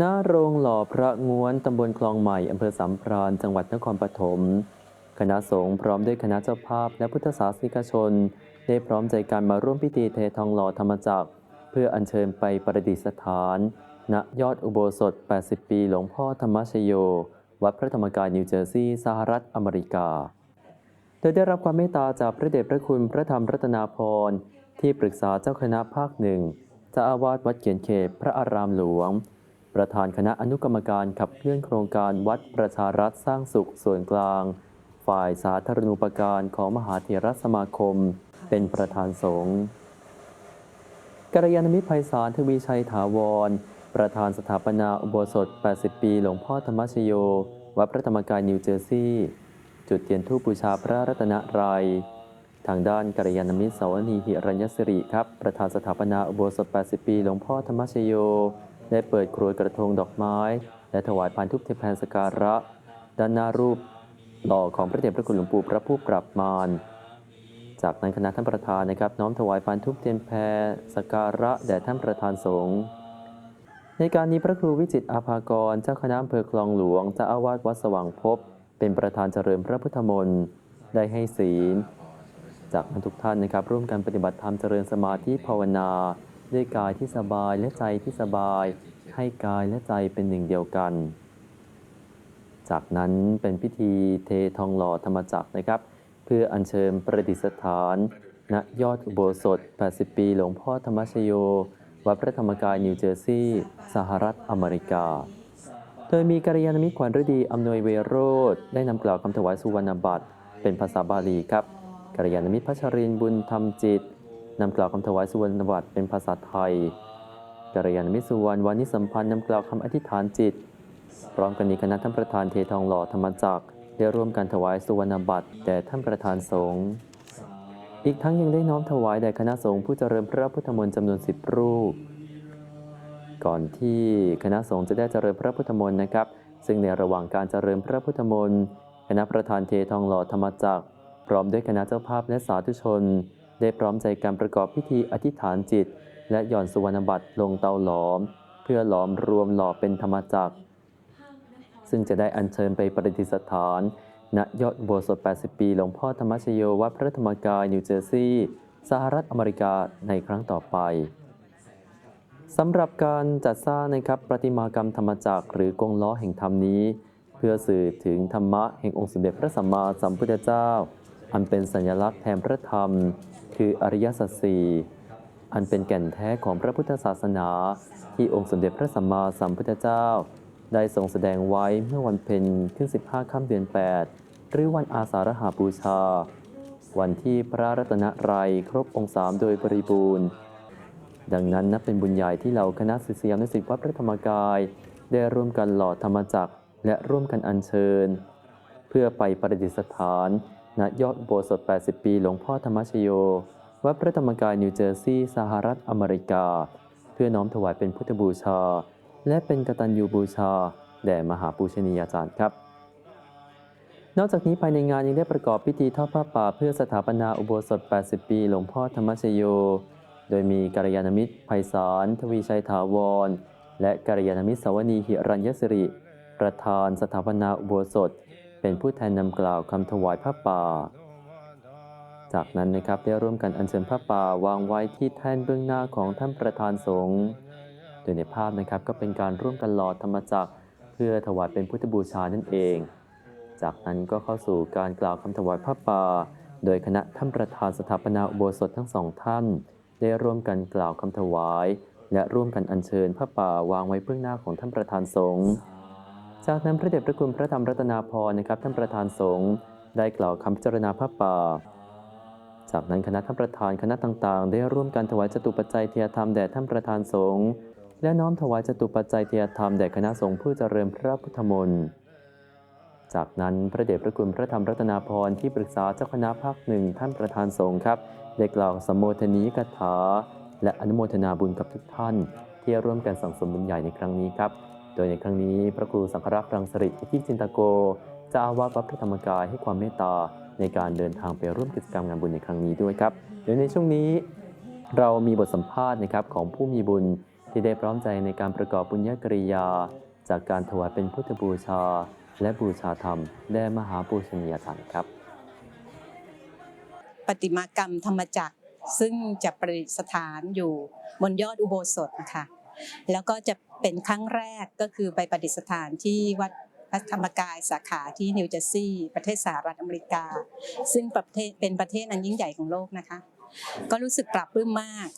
ณโรงหล่อพระง้วนตำบลคลองใหม่อำเภอสามพรานจังหวัดนครปฐม คณะสงฆ์พร้อมด้วยคณะเจ้าภาพและพุทธศาสนิกชน ได้พร้อมใจกันมาร่วมพิธีเททองหล่อธรรมจักร เพื่ออัญเชิญไปประดิษฐาน ณยอดอุโบสถ 80 ปีหลวงพ่อธรรมชโย วัดพระธรรมกายนิวเจอร์ซีย์สหรัฐอเมริกา โดยได้รับความเมตตาจากพระเดชพระคุณพระธรรมรัตนาพรที่ปรึกษาเจ้าคณะภาคหนึ่งเจ้าอาวาสวัดเขียนเขตพระอารามหลวง ประธานคณะอนุกรรมการขับเคลื่อนโครงการวัดประชารัฐสร้างสุขส่วนกลาง ฝ่ายสาธารณูปการของมหาเถรสมาคม เป็นประธานสงฆ์กัลยาณมิตรไพศาลทวีชัยถาวร ประธานสถาปนาอุโบสถ 80 ปี หลวงพ่อธรรมชโย วัดพระธรรมกายนิวเจอร์ซีย์จุดเทียนธูปบูชาพระรัตนตรัยทางด้านกัลยาณมิตรสาวนีหิรัญยสิริครับ ประธานสถาปนาอุโบสถ 80 ปี หลวงพ่อธรรมชโย ได้เปิดครัวกระทงดอกไม้ และถวายพานทุบเทพแพนสการะ ด้านหน้ารูปหล่อของพระเดชพระคุณหลวงปู่พระผู้ปรับมารจากนั้นคณะท่านประธานนะครับ น้อมถวายพานทุบเทียนแพรสการะแด่ท่านประธานสงฆ์ในการนี้พระครูวิจิตอาภากร เจ้าคณะอำเภอคลองหลวงเจ้าอาวาสวัดสว่างพบ เป็นประธานเจริญพระพุทธมนต์ได้ให้ศีล จากนั้นทุกท่านนะครับ ร่วมกันปฏิบัติธรรมเจริญสมาธิภาวนา ด้วยกายที่สบายและใจที่สบาย ให้กายและใจเป็นหนึ่งเดียวกัน จากนั้นเป็นพิธีเททองหล่อธรรมจักรนะครับ เพื่ออัญเชิญประดิษฐาน ณยอดอุโบสถ 80 ปีหลวงพ่อธรรมชโย วัดพระธรรมกายนิวเจอร์ซีย์สหรัฐอเมริกา โดยมีกัลยาณมิตรขวัญฤดีอำนวยเวโรธได้นำกล่าวคำถวายสุวรรณบัตรเป็นภาษาบาลีครับกัลยาณมิตรพัชรินบุญธรรมจิต นำกล่าวคำถวายสุวรรณบัตรเป็นภาษาไทยกัลยาณมิสุวรรณวานิสัมพันธ์นำกล่าวคำอธิษฐานจิต พร้อมกันนี้คณะท่านประธานเททองหล่อธรรมจักรได้ร่วมกันถวายสุวรรณบัตรแด่ท่านประธานสงฆ์อีกทั้งยังได้น้อมถวายแด่คณะสงฆ์ผู้เจริญพระพุทธมนต์จำนวนสิบรูป ก่อนที่คณะสงฆ์จะได้เจริญพระพุทธมนต์นะครับ ซึ่งในระหว่างการเจริญพระพุทธมนต์คณะประธานเททองหล่อธรรมจักร พร้อมด้วยคณะเจ้าภาพและสาธุชน ได้พร้อมใจการประกอบพิธีอธิษฐานจิต และหย่อนสุวรรณบัตรลงเตาหลอม เพื่อหลอมรวมหล่อเป็นธรรมจักร ซึ่งจะได้อัญเชิญไปประดิษฐาน ณยอดอุโบสถ80 ปีหลวงพ่อธรรมชโยวัดพระธรรมกายนิวเจอร์ซีย์สหรัฐอเมริกาในครั้งต่อไปสำหรับการจัดสร้างนะครับประติมากรรมธรรมจักรหรือกงล้อแห่งธรรมนี้ เพื่อสื่อถึงธรรมะแห่งองค์สมเด็จพระสัมมาสัมพุทธเจ้า อันเป็นสัญลักษณ์แทนพระธรรม คืออริยสัจสี่อันเป็นแก่นแท้ของพระพุทธศาสนา ที่องค์สมเด็จพระสัมมาสัมพุทธเจ้า ได้ทรงแสดงไว้เมื่อวันเพ็ญขึ้น 15 ค่ำเดือน 8 หรือวันอาสาฬหาบูชา วันที่พระรัตนตรัยครบองค์สามโดยบริบูรณ์ ดังนั้นนับเป็นบุญใหญ่ที่เหล่าคณะศิษยานุศิษย์วัดพระธรรมกาย ได้ร่วมกันหล่อธรรมจักรและร่วมกันอัญเชิญ เพื่อไปประดิษฐาน ณยอดโบสถ80 ปี หลวงพ่อธรรมชโย วัดพระธรรมกายนิวเจอร์ซีย์สหรัฐอเมริกา เพื่อน้อมถวายเป็นพุทธบูชา และเป็นกตัญญูบูชา แด่มหาปูชนียาจารย์ครับ นอกจากนี้ภายในงานยังได้ประกอบพิธีทอดผ้าป่าเพื่อสถาปนาอุโบสถ 80 ปี หลวงพ่อธรรมชโย โดยมีกัลยาณมิตรไพศาลทวีชัยถาวร และกัลยาณมิตรสวนีหิรัญยสิริ ประธานสถาปนาอุโบสถ เป็นผู้แทนนำกล่าวคำถวายผ้าป่า จากนั้นนะครับได้ร่วมกันอัญเชิญผ้าป่าวางไว้ที่แท่นเบื้องหน้าของท่านประธานสงฆ์โดยในภาพนะครับก็เป็นการร่วมกันหล่อธรรมจักรเพื่อถวายเป็นพุทธบูชานั่นเอง จากนั้นก็เข้าสู่การกล่าวคำถวายผ้าป่า โดยคณะท่านประธานสถาปนาอุโบสถทั้งสองท่าน ได้ร่วมกันกล่าวคำถวาย และร่วมกันอัญเชิญผ้าป่าวางไว้เบื้องหน้าของท่านประธานสงฆ์ จากนั้นพระเดชพระคุณพระธรรมรัตนาพรนะครับ ท่านประธานสงฆ์ได้กล่าวคำพิจารณาผ้าป่า จากนั้นคณะท่านประธานคณะต่างๆ ได้ร่วมกันถวายจตุปัจจัยเทียธรรมแด่ท่านประธานสงฆ์และน้อมถวายจตุปัจจัยเทียธรรมแด่คณะสงฆ์ผู้เจริญพระพุทธมนต์จากนั้นพระเดชพระคุณพระธรรมรัตนาพรที่ปรึกษาเจ้าคณะภาคหนึ่งท่านประธานสงฆ์ครับได้กล่าวสมโภชนียกถา และอนุโมทนาบุญกับทุกท่าน ที่ร่วมกันสั่งสมบุญใหญ่ในครั้งนี้ครับ โดยในครั้งนี้พระครูสังฆรักษ์รังสริอิทธิจินตโกจ้าอาวาสวัดพระธรรมกายให้ความเมตตาในการเดินทางไปร่วมกิจกรรมงานบุญในครั้งนี้ด้วยครับโดยในช่วงนี้เรามีบทสัมภาษณ์นะครับของผู้มีบุญที่ได้พร้อมใจในการประกอบบุญญกริยา จากการถวายเป็นพุทธบูชา และบูชาธรรมแด่มหาปูชนียสถานครับประติมากรรมธรรมจักรซึ่งจะประดิษฐานอยู่บนยอดอุโบสถนะคะ แล้วก็จะเป็นครั้งแรกก็คือไปประดิษฐานที่วัดพระธรรมกายสาขาที่นิวเจอร์ซีย์ประเทศสหรัฐอเมริกา ซึ่งประเทศเป็นประเทศอันยิ่งใหญ่ของโลกนะคะ ก็รู้สึกปรับปลื้มมาก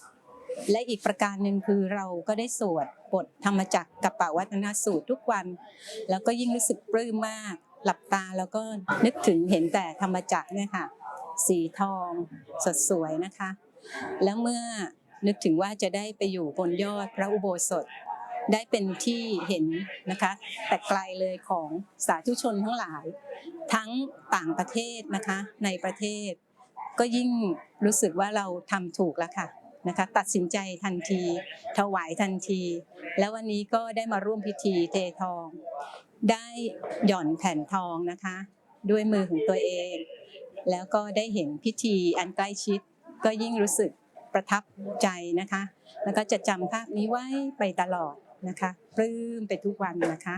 และอีกประการหนึ่งคือเราก็ได้สวดบทธรรมจักรกับปวัฒนสูตรทุกวัน แล้วก็ยิ่งรู้สึกปลื้มมาก หลับตาแล้วก็นึกถึงเห็นแต่ธรรมจักรเนี่ยค่ะสีทองสดสวยนะคะ แล้วเมื่อ นึกถึงว่าจะได้ไปอยู่บนยอดพระอุโบสถ ได้เป็นที่เห็นนะคะ แต่ไกลเลยของสาธุชนทั้งหลาย ทั้งต่างประเทศนะคะในประเทศ ก็ยิ่งรู้สึกว่าเราทำถูกแล้วค่ะนะคะตัดสินใจทันที ถวายทันที แล้ววันนี้ก็ได้มาร่วมพิธีเททอง ได้หย่อนแผ่นทองนะคะ ด้วยมือของตัวเอง แล้วก็ได้เห็นพิธีอันใกล้ชิด ก็ยิ่งรู้สึก ประทับใจนะคะ แล้วก็จะจำภาพนี้ไว้ไปตลอดนะคะ ปลื้มไปทุกวันนะคะ